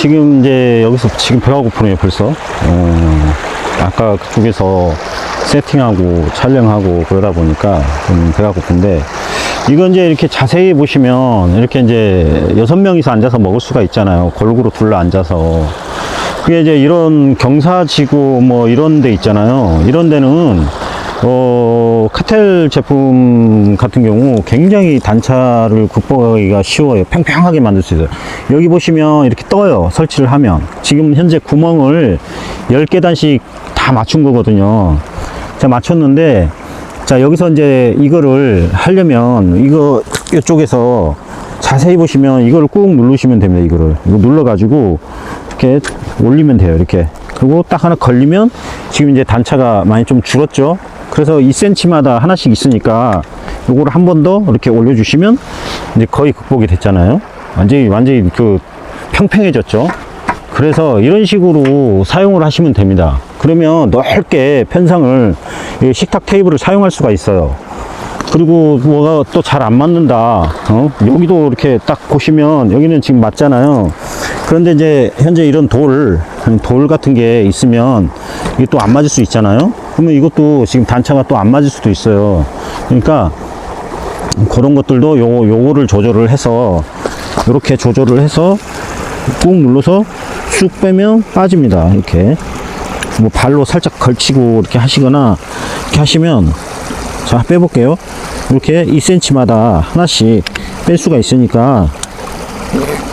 어, 지금 이제 여기서 지금 배가 고프네요, 벌써. 어, 아까 그쪽에서 세팅하고 촬영하고 그러다 보니까 좀 배가 고픈데, 이건 이제 이렇게 자세히 보시면 이렇게 이제 여섯 명이서 앉아서 먹을 수가 있잖아요. 골고루 둘러 앉아서. 그게 이제 이런 경사지구 뭐 이런 데 있잖아요. 이런 데는 어, 카텔 제품 같은 경우 굉장히 단차를 극복하기가 쉬워요. 평평하게 만들 수 있어요. 여기 보시면 이렇게 떠요. 설치를 하면. 지금 현재 구멍을 10계단씩 다 맞춘 거거든요. 자, 맞췄는데, 자, 여기서 이제 이거를 하려면 이거 이쪽에서 자세히 보시면 이거를 꾹 누르시면 됩니다. 이거를. 이거 눌러가지고 이렇게 올리면 돼요. 이렇게. 그리고 딱 하나 걸리면 지금 이제 단차가 많이 좀 줄었죠. 그래서 2cm마다 하나씩 있으니까 요거를 한 번 더 이렇게 올려주시면 이제 거의 극복이 됐잖아요. 완전히, 완전히 그 평평해졌죠. 그래서 이런 식으로 사용을 하시면 됩니다. 그러면 넓게 편상을 이 식탁 테이블을 사용할 수가 있어요. 그리고 뭐가 또 잘 안 맞는다. 어? 여기도 이렇게 딱 보시면 여기는 지금 맞잖아요. 그런데 이제 현재 이런 돌, 돌 같은 게 있으면 이게 또 안 맞을 수 있잖아요. 그러면 이것도 지금 단차가 또 안 맞을 수도 있어요. 그러니까 그런 것들도 요, 요거를 조절을 해서 이렇게 조절을 해서 꾹 눌러서 쑥 빼면 빠집니다. 이렇게. 뭐 발로 살짝 걸치고 이렇게 하시거나 이렇게 하시면 자 빼볼게요 이렇게 2cm마다 하나씩 뺄 수가 있으니까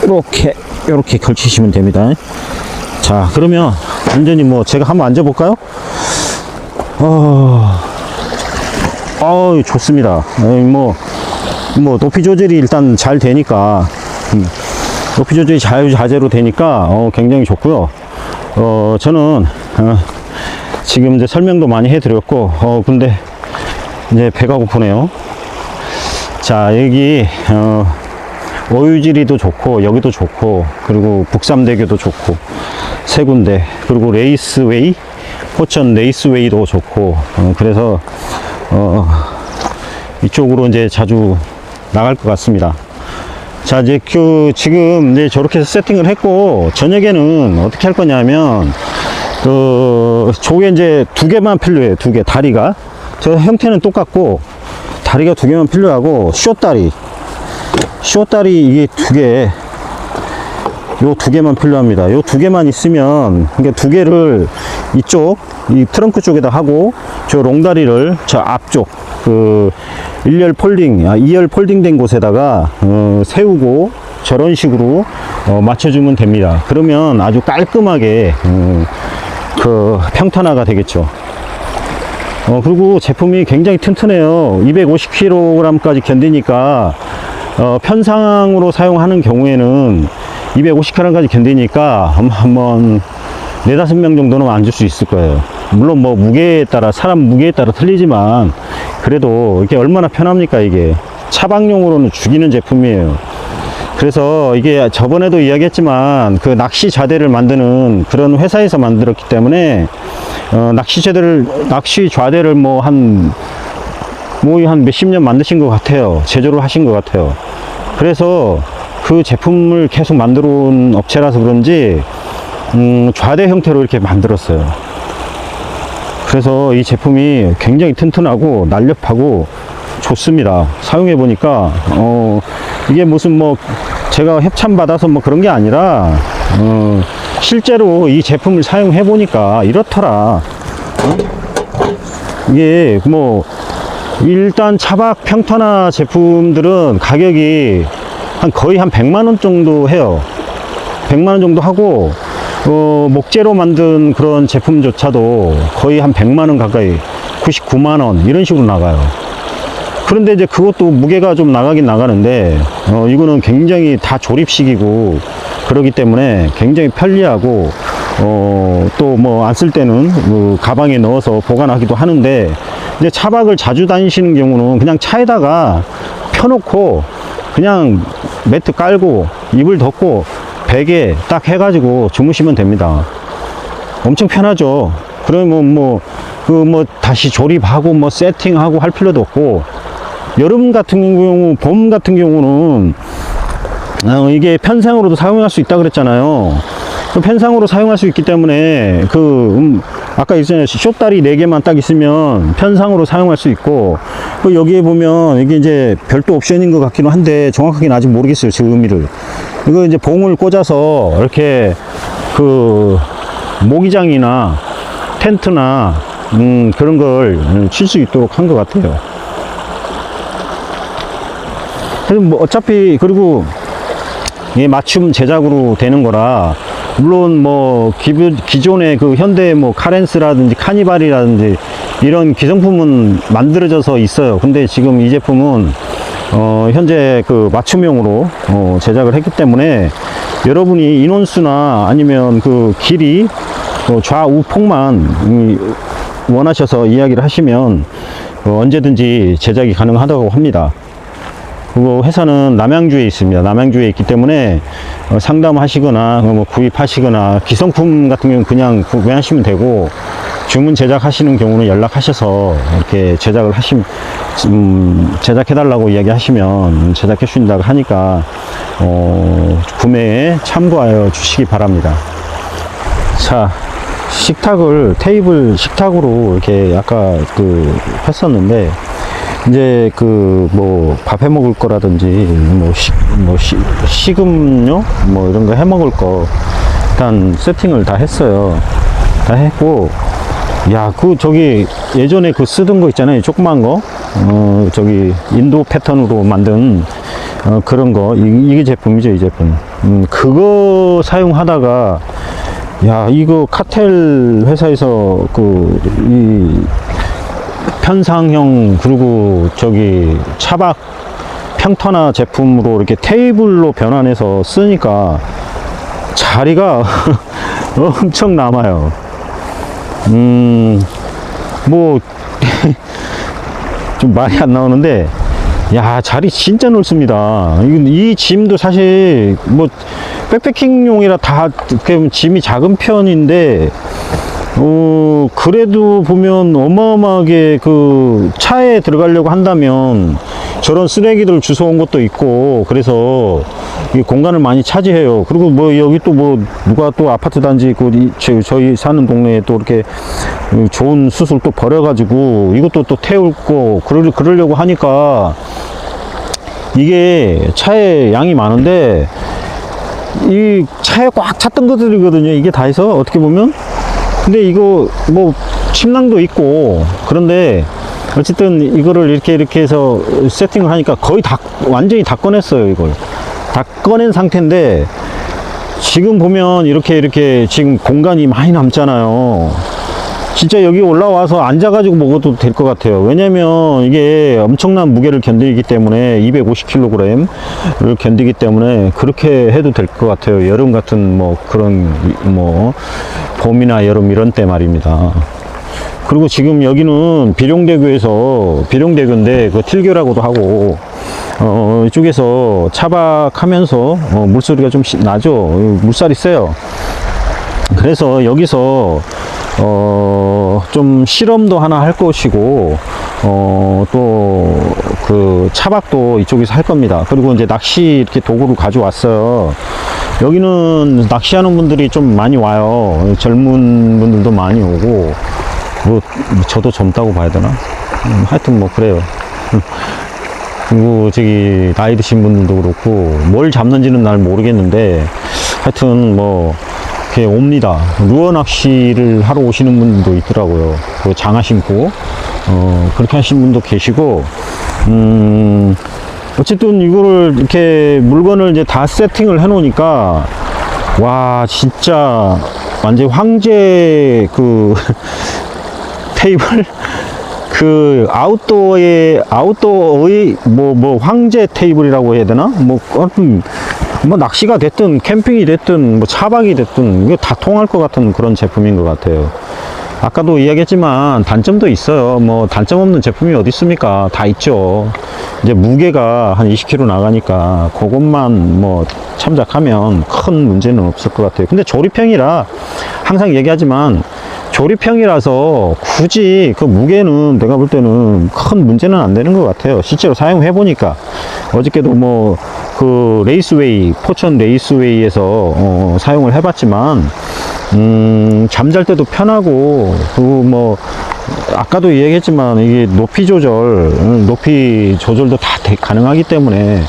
이렇게 이렇게 걸치시면 됩니다. 자 그러면 완전히 뭐 제가 한번 앉아 볼까요? 어, 어 좋습니다. 에이, 뭐, 뭐 높이 조절이 일단 잘 되니까 음, 높이 조절이 자유자재로 되니까 어, 굉장히 좋고요. 어, 저는 어, 지금 이제 설명도 많이 해드렸고 어 근데 이제 배가 고프네요. 자 여기 어, 오유지리도 좋고 여기도 좋고 그리고 북삼대교도 좋고 세 군데 그리고 레이스웨이 포천 레이스웨이도 좋고 어, 그래서 어, 이쪽으로 이제 자주 나갈 것 같습니다. 자 이제 그 지금 이제 저렇게 해서 세팅을 했고 저녁에는 어떻게 할 거냐면 그 저게 이제 두 개만 필요해요 두 개 다리가. 저 형태는 똑같고 다리가 두 개만 필요하고 쇼다리 쇼다리 이게 두 개 요 두 개만 필요합니다. 요 두 개만 있으면 그러니까 두 개를 이쪽 이 트렁크 쪽에다 하고 저 롱다리를 저 앞쪽 그 1열 폴딩 아 2열 폴딩 된 곳에다가 어, 세우고 저런 식으로 어, 맞춰주면 됩니다. 그러면 아주 깔끔하게 어, 그 평탄화가 되겠죠. 어, 그리고 제품이 굉장히 튼튼해요. 250kg까지 견디니까, 어, 편상으로 사용하는 경우에는 250kg까지 견디니까 한- 한번 네다섯 명 정도는 앉을 수 있을 거예요. 물론 뭐 무게에 따라, 사람 무게에 따라 틀리지만, 그래도 이게 얼마나 편합니까, 이게. 차박용으로는 죽이는 제품이에요. 그래서 이게 저번에도 이야기했지만 그 낚시 좌대를 만드는 그런 회사에서 만들었기 때문에 어, 낚시 좌대를 낚시 좌대를 뭐한 뭐 한 몇십 년 만드신 것 같아요 제조를 하신 것 같아요 그래서 그 제품을 계속 만들어 온 업체라서 그런지 음, 좌대 형태로 이렇게 만들었어요 그래서 이 제품이 굉장히 튼튼하고 날렵하고 좋습니다. 사용해 보니까 어 이게 무슨 뭐 제가 협찬 받아서 뭐 그런 게 아니라 어 실제로 이 제품을 사용해 보니까 이렇더라. 어? 이게 뭐 일단 차박 평탄화 제품들은 가격이 한 거의 한 100만 원 정도 해요. 100만 원 정도 하고 어, 목재로 만든 그런 제품조차도 거의 한 100만 원 가까이 99만 원 이런 식으로 나가요. 그런데 이제 그것도 무게가 좀 나가긴 나가는데 어, 이거는 굉장히 다 조립식이고 그러기 때문에 굉장히 편리하고 어, 또 뭐 안 쓸 때는 그 가방에 넣어서 보관하기도 하는데 이제 차박을 자주 다니시는 경우는 그냥 차에다가 펴놓고 그냥 매트 깔고 이불 덮고 베개 딱 해가지고 주무시면 됩니다. 엄청 편하죠. 그러면 뭐, 그 뭐 다시 조립하고 뭐 세팅하고 할 필요도 없고, 여름 같은 경우, 봄 같은 경우는 어, 이게 편상으로도 사용할 수 있다 그랬잖아요. 그 편상으로 사용할 수 있기 때문에 그 음, 아까 있잖아요 쇼다리 4개만 딱 있으면 편상으로 사용할 수 있고 그 여기에 보면 이게 이제 별도 옵션인 것 같기는 한데 정확하게는 아직 모르겠어요 그 의미를. 이거 이제 봉을 꽂아서 이렇게 그 모기장이나 텐트나 음, 그런 걸 칠 수 있도록 한 것 같아요. 뭐 어차피 그리고 이게 맞춤 제작으로 되는 거라 물론 뭐 기존, 기존의 그 현대 뭐 카렌스라든지 카니발이라든지 이런 기성품은 만들어져서 있어요. 근데 지금 이 제품은 어 현재 그 맞춤형으로 어 제작을 했기 때문에 여러분이 인원수나 아니면 그 길이 어 좌우 폭만 음, 원하셔서 이야기를 하시면 어 언제든지 제작이 가능하다고 합니다 그리고 회사는 남양주에 있습니다. 남양주에 있기 때문에 어, 상담하시거나 뭐 구입하시거나 기성품 같은 경우는 그냥 구매하시면 되고 주문 제작하시는 경우는 연락하셔서 이렇게 제작을 하시면 음, 제작해달라고 이야기하시면 제작해 주신다고 하니까 어, 구매에 참고하여 주시기 바랍니다. 자 식탁을 테이블 식탁으로 이렇게 아까 그 했었는데 이제 그 뭐 밥 해 먹을 거라든지 뭐, 식, 뭐 시, 식음료 뭐 이런 거 해 먹을 거 일단 세팅을 다 했어요. 다 했고 야 그 저기 예전에 그 쓰던 거 있잖아요. 조그만 거. 어 저기 인도 패턴으로 만든 어 그런 거. 이, 게 제품이죠 이 제품. 음 그거 사용하다가 야 이거 카텔 회사에서 그이 편상형 그리고 저기 차박 평턴화 제품으로 이렇게 테이블로 변환해서 쓰니까 자리가 엄청 남아요. 음, 뭐, 좀 말이 안 나오는데, 야, 자리 진짜 넓습니다. 이, 이 짐도 사실, 뭐, 백패킹용이라 다, 짐이 작은 편인데, 어, 그래도 보면 어마어마하게 그 차에 들어가려고 한다면 저런 쓰레기들 주워온 것도 있고 그래서 이 공간을 많이 차지해요. 그리고 뭐 여기 또 뭐 누가 또 아파트 단지 그 저희 사는 동네에 또 이렇게 좋은 수술 또 버려가지고 이것도 또 태우고 그러, 그러려고 하니까 이게 차에 양이 많은데 이 차에 꽉 찼던 것들이거든요. 이게 다 해서 어떻게 보면 근데 이거 뭐 침낭도 있고 그런데 어쨌든 이거를 이렇게 이렇게 해서 세팅을 하니까 거의 다 완전히 다 꺼냈어요 이걸. 다 꺼낸 상태인데 지금 보면 이렇게 이렇게 지금 공간이 많이 남잖아요 진짜 여기 올라와서 앉아가지고 먹어도 될 것 같아요. 왜냐면 이게 엄청난 무게를 견디기 때문에 250kg을 견디기 때문에 그렇게 해도 될 것 같아요. 여름 같은 뭐 그런 뭐 봄이나 여름 이런 때 말입니다. 그리고 지금 여기는 비룡대교에서 비룡대교인데 그 til교라고도 하고 어 이쪽에서 차박하면서 어, 물소리가 좀 시- 나죠. 물살이 세요. 그래서 여기서 어 좀 실험도 하나 할 것이고 어 또 그 차박도 이쪽에서 할 겁니다. 그리고 이제 낚시 이렇게 도구를 가져왔어요. 여기는 낚시하는 분들이 좀 많이 와요. 젊은 분들도 많이 오고 뭐 저도 젊다고 봐야 되나? 음, 하여튼 뭐 그래요. 그리고 저기 나이 드신 분들도 그렇고 뭘 잡는지는 날 모르겠는데 하여튼 뭐 이렇게 옵니다. 루어 낚시를 하러 오시는 분들도 있더라고요. 그 장화 신고 어 그렇게 하시는 분도 계시고 음 어쨌든 이거를 이렇게 물건을 이제 다 세팅을 해 놓으니까 와 진짜 완전 황제 그 테이블 그 아웃도어의 아웃도어의 뭐뭐 황제 테이블이라고 해야 되나 뭐 뭐 낚시가 됐든 캠핑이 됐든 뭐 차박이 됐든 이게 다 통할 것 같은 그런 제품인 것 같아요. 아까도 이야기했지만 단점도 있어요. 뭐 단점 없는 제품이 어디 있습니까? 다 있죠. 이제 무게가 한 20kg 나가니까 그것만 뭐 참작하면 큰 문제는 없을 것 같아요. 근데 조립형이라 항상 얘기하지만 조립형이라서 굳이 그 무게는 내가 볼 때는 큰 문제는 안 되는 것 같아요. 실제로 사용해 보니까 어저께도 뭐 그 레이스웨이 포천 레이스웨이에서 어, 사용을 해봤지만 음, 잠잘 때도 편하고 그 뭐 아까도 얘기했지만 이게 높이 조절 음, 높이 조절도 다 대- 가능하기 때문에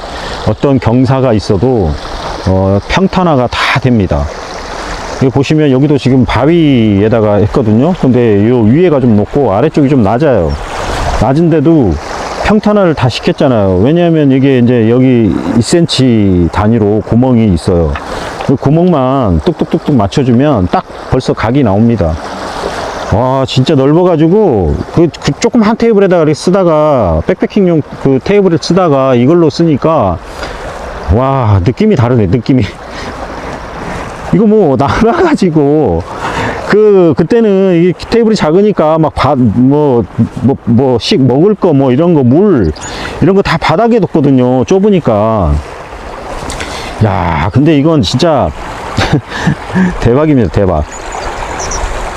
어떤 경사가 있어도 어, 평탄화가 다 됩니다. 여기 보시면 여기도 지금 바위에다가 했거든요. 근데 요 위에가 좀 높고 아래쪽이 좀 낮아요. 낮은데도 평탄화를 다 시켰잖아요. 왜냐하면 이게 이제 여기 2cm 단위로 구멍이 있어요. 그 구멍만 뚝뚝뚝뚝 맞춰주면 딱 벌써 각이 나옵니다. 와 진짜 넓어가지고 그, 그 조그만 테이블에다가 이렇게 쓰다가 백패킹용 그 테이블을 쓰다가 이걸로 쓰니까 와 느낌이 다르네 느낌이 이거 뭐 나가가지고 그 그때는 이 테이블이 작으니까 막뭐뭐뭐식 먹을 거 뭐 이런 거 물 이런 거 다 바닥에 뒀거든요 좁으니까. 야 근데 이건 진짜 대박입니다 대박.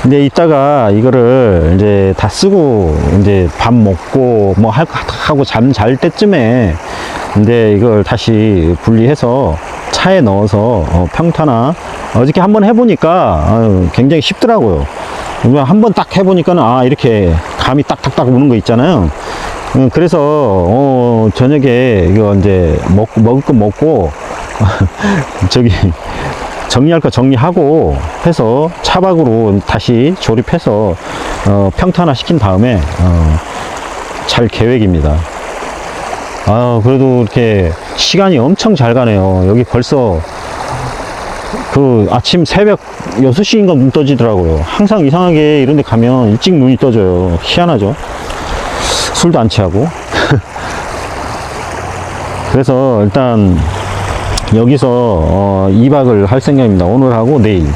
근데 이따가 이거를 이제 다 쓰고 이제 밥 먹고 뭐 할- 하고 잠 잘 때쯤에 이제 이걸 다시 분리해서 차에 넣어서 어, 평탄화 어저께 한번 해보니까 아유, 굉장히 쉽더라고요. 한번 딱 해보니까는 아 이렇게 감이 딱딱딱 오는 거 있잖아요. 음, 그래서 어, 저녁에 이거 이제 먹 먹을 거 먹고 저기 정리할 거 정리하고 해서 차박으로 다시 조립해서 어, 평탄화 시킨 다음에 어, 잘 계획입니다. 아 그래도 이렇게 시간이 엄청 잘 가네요. 여기 벌써 그 아침 새벽 6시인가 눈 떠지더라고요. 항상 이상하게 이런 데 가면 일찍 눈이 떠져요. 희한하죠. 술도 안 취하고. 그래서 일단 여기서 어, 2박을 할 생각입니다. 오늘 하고 내일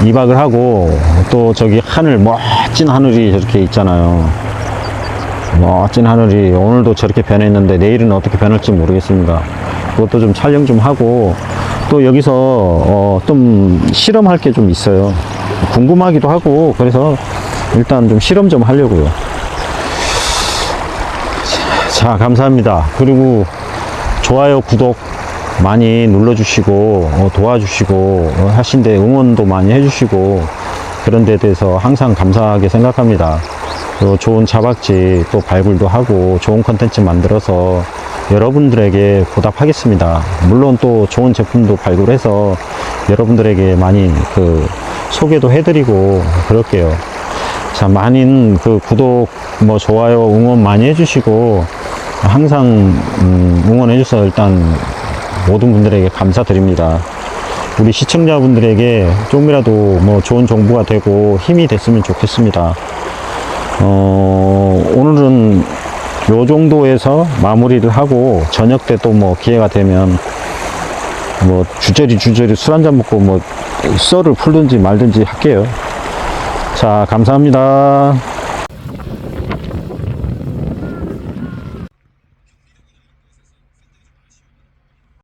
2박을 하고 또 저기 하늘 멋진 하늘이 저렇게 있잖아요. 멋진 하늘이 오늘도 저렇게 변했는데 내일은 어떻게 변할지 모르겠습니다. 그것도 좀 촬영 좀 하고 또 여기서 어, 좀 실험할 게 좀 있어요. 궁금하기도 하고 그래서 일단 좀 실험 좀 하려고요. 자 감사합니다. 그리고 좋아요 구독 많이 눌러주시고 어, 도와주시고 어, 하신데 응원도 많이 해주시고 그런 데 대해서 항상 감사하게 생각합니다. 또 좋은 차박지 또 발굴도 하고 좋은 컨텐츠 만들어서 여러분들에게 보답하겠습니다. 물론 또 좋은 제품도 발굴해서 여러분들에게 많이 그 소개도 해드리고 그럴게요. 자, 많은 그 구독, 뭐 좋아요, 응원 많이 해주시고 항상 음, 응원해주셔서 일단 모든 분들에게 감사드립니다. 우리 시청자분들에게 조금이라도 뭐 좋은 정보가 되고 힘이 됐으면 좋겠습니다. 어, 오늘은 요 정도에서 마무리를 하고 저녁 때 또 뭐 기회가 되면 뭐 주저리 주저리 술 한잔 먹고 뭐 썰을 풀든지 말든지 할게요. 자, 감사합니다.